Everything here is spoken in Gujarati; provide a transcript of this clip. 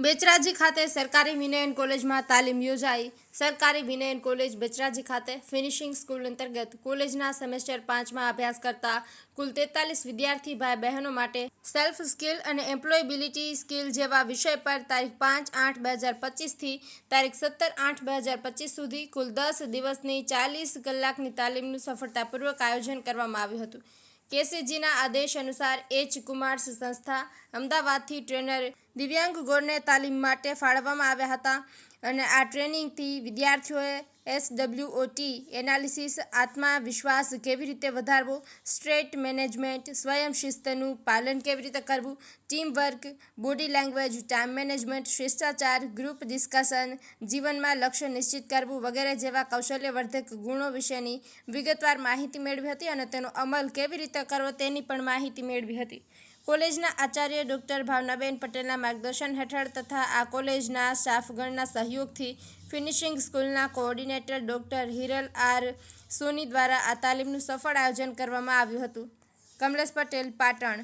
બેચરાજી ખાતે સરકારી વિનયન કોલેજમાં તાલીમ યોજાઈ. સરકારી વિનયન કોલેજ બેચરાજી ખાતે ફિનિશિંગ સ્કૂલ અંતર્ગત કોલેજના સેમેસ્ટર પાંચમાં અભ્યાસ કરતા કુલ તેતાલીસ વિદ્યાર્થી ભાઈ બહેનો માટે સેલ્ફ સ્કિલ અને એમ્પ્લોયબિલિટી સ્કિલ જેવા વિષય પર તારીખ પાંચ આઠ બે હજાર પચીસથી તારીખ સત્તર આઠ બે હજાર પચીસ સુધી કુલ દસ દિવસની ચાલીસ કલાકની તાલીમનું સફળતાપૂર્વક આયોજન કરવામાં આવ્યું હતું. કેસીજીના આદેશ અનુસાર એચ. કુમાર્સ સંસ્થા અમદાવાદથી ટ્રેનર દિવ્યાંગ ગોરને તાલીમ માટે ફાળવવામાં આવ્યા હતા અને આ ટ્રેનિંગથી વિદ્યાર્થીઓએ એસડબ્લ્યુઓટી એનાલિસિસ, આત્મવિશ્વાસ કેવી રીતે વધારવો, સ્ટ્રેટ મેનેજમેન્ટ, સ્વયં શિસ્તનું પાલન કેવી રીતે કરવું team work body language, time management, શિષ્ટાચાર, group discussion, જીવનમાં લક્ષ્ય નિશ્ચિત કરવું વગેરે જેવા કૌશલ્યવર્ધક ગુણો વિશેની વિગતવાર માહિતી મેળવી હતી અને તેનો અમલ કેવી રીતે કરવો તેની પણ માહિતી મેળવી હતી. કોલેજના આચાર્ય ડૉક્ટર ભાવનાબેન પટેલના માર્ગદર્શન હેઠળ તથા આ કોલેજના સ્ટાફગણના સહયોગથી ફિનિશિંગ સ્કૂલના coordinator doctor Hiral R Soni દ્વારા આ તાલીમનું સફળ આયોજન કરવામાં આવ્યું હતું. કમલેશ પટેલ, પાટણ.